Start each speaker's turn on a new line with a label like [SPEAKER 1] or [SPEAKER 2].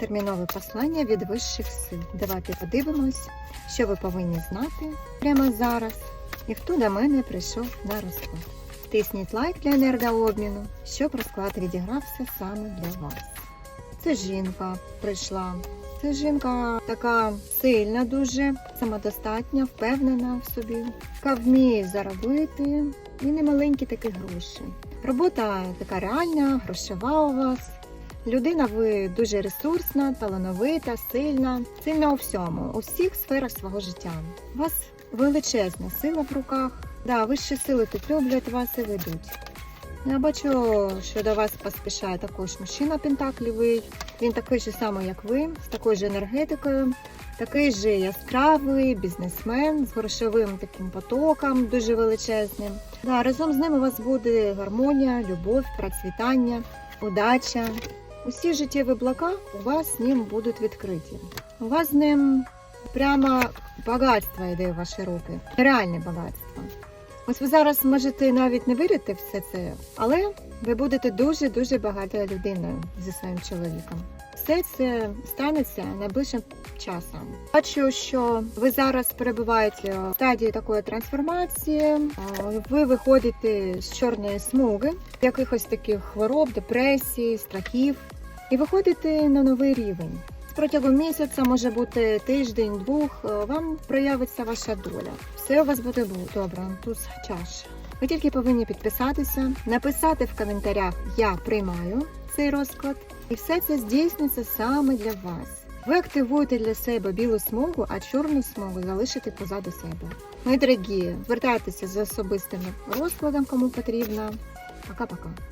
[SPEAKER 1] термінове послання від вищих сил. Давайте подивимось, що ви повинні знати прямо зараз. І хто до мене прийшов на розклад. Тисніть лайк для енергообміну, щоб розклад відігрався саме для вас. Це жінка прийшла. Це жінка така сильна, дуже самодостатня, впевнена в собі, яка вміє заробити і немаленькі такі гроші. Робота така реальна, грошова у вас. Людина ви дуже ресурсна, талановита, сильна, сильна у всьому, у всіх сферах свого життя. У вас величезна сила в руках. Да, вищі сили тут люблять вас і ведуть. Я бачу, що до вас поспішає також мужчина пентаклівий. Він такий же самий, як ви, з такою ж енергетикою, такий же яскравий бізнесмен з грошовим таким потоком, дуже величезним. Да, разом з ним у вас буде гармонія, любов, процвітання, удача. Усі життєві блока у вас з ним будуть відкриті. У вас з ним прямо багатство йде в ваші руки, реальне багатство. Ось ви зараз можете навіть не вірити все це, але ви будете дуже-дуже багатою людиною зі своїм чоловіком. Все це станеться найближчим часом. Бачу, що ви зараз перебуваєте в стадії такої трансформації. Ви виходите з чорної смуги, якихось таких хвороб, депресій, страхів, і виходите на новий рівень. Протягом місяця, може бути тиждень, двох, е, вам проявиться ваша доля. Все у вас буде добре. Туз чаш. Ви тільки повинні підписатися, написати в коментарях Я приймаю цей розклад, і все це здійсниться саме для вас. Ви активуєте для себе білу смугу, а чорну смугу залишите позаду себе. Мої дорогі, звертайтеся за особистим розкладом, кому потрібно. Пока-пока.